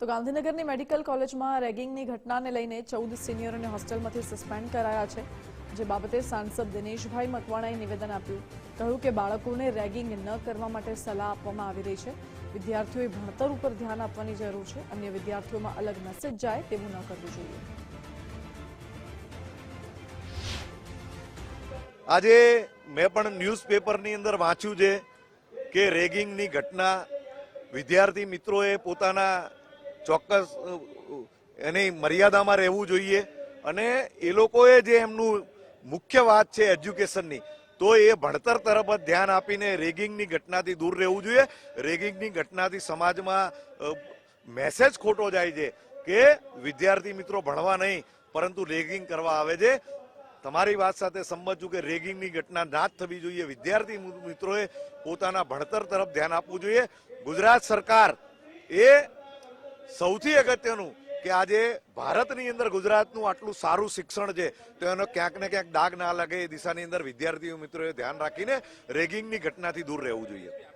તો ગાંધીનગરની મેડિકલ કોલેજમાં રેગિંગની ઘટનાને લઈને ચૌદ સિનિયરોને હોસ્ટેલમાંથી સસ્પેન્ડ કરાયા છે, જે બાબતે સાંસદ દિનેશભાઈ મકવાણાએ નિવેદન આપ્યું. કહ્યું કે બાળકોને રેગિંગ ન કરવા માટે સલાહ આપવામાં આવી રહી છે. વિદ્યાર્થીઓએ ભણતર ઉપર ધ્યાન આપવાની જરૂર છે. અન્ય વિદ્યાર્થીઓમાં અલગ મેસેજ જાય તેવું ન કરવું જોઈએ. આજે મેં પણ ન્યૂઝપેપરની અંદર વાંચ્યું છે કે રેગિંગની ઘટના વિદ્યાર્થી મિત્રોએ પોતાના ચોક્કસ એની મર્યાદામાં રહેવું જોઈએ. અને એ લોકોએ જે એમનું મુખ્ય વાત છે એજ્યુકેશનની, તો એ ભણતર તરફ જ ધ્યાન આપીને રેગિંગની ઘટનાથી દૂર રહેવું જોઈએ. રેગિંગની ઘટનાથી સમાજમાં મેસેજ ખોટો જાય છે કે વિદ્યાર્થી મિત્રો ભણવા નહીં, પરંતુ રેગિંગ કરવા આવે છે. તમારી વાત સાથે સંમત છું કે રેગિંગની ઘટના ના જ થવી જોઈએ. વિદ્યાર્થી મિત્રોએ પોતાના ભણતર તરફ ધ્યાન આપવું જોઈએ. ગુજરાત સરકાર એ સૌથી અગત્યનું કે આજે ભારતની અંદર ગુજરાતનું આટલું સારું શિક્ષણ છે, તો એનો ક્યાંક ને ક્યાંક દાગ ના લાગે એ દિશાની અંદર વિદ્યાર્થીઓ મિત્રોએ ધ્યાન રાખીને રેગિંગની ઘટનાથી દૂર રહેવું જોઈએ.